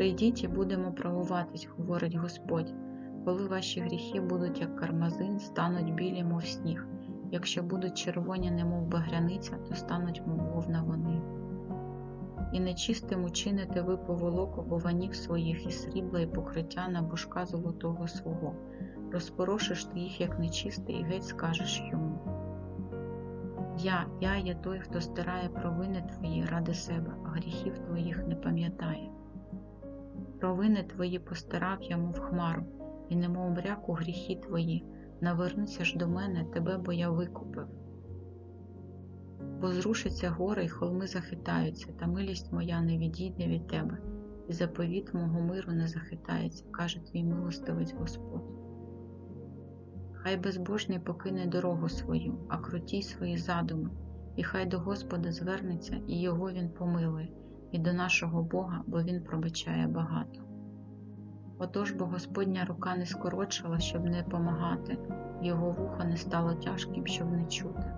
Прийдіть і будемо правуватись, говорить Господь, коли ваші гріхи будуть як кармазин, стануть білі, мов сніг. Якщо будуть червоні, немов багряниця, то стануть, мов вовна вони. І нечистим учините ви поволок обованів своїх і срібла, і покриття на бушка золотого свого. Розпорошиш ти їх, як нечистий, і геть скажеш йому. Я, я є той, хто стирає провини твої ради себе, а гріхів твоїх не пам'ятає. Провини твої постирав я, мов хмару, і немов мряк у гріхи твої, навернися ж до мене, тебе, бо я викупив. Бо зрушиться гори, й холми захитаються, та милість моя не відійде від тебе, і заповіт мого миру не захитається, каже твій милостивець Господь. Хай безбожний покине дорогу свою, а крутій свої задуми, і хай до Господа звернеться, і його він помилує, і до нашого Бога, бо він пробачає багато. Отож бо Господня рука не скорочила, щоб не помагати, його вухо не стало тяжким, щоб не чути.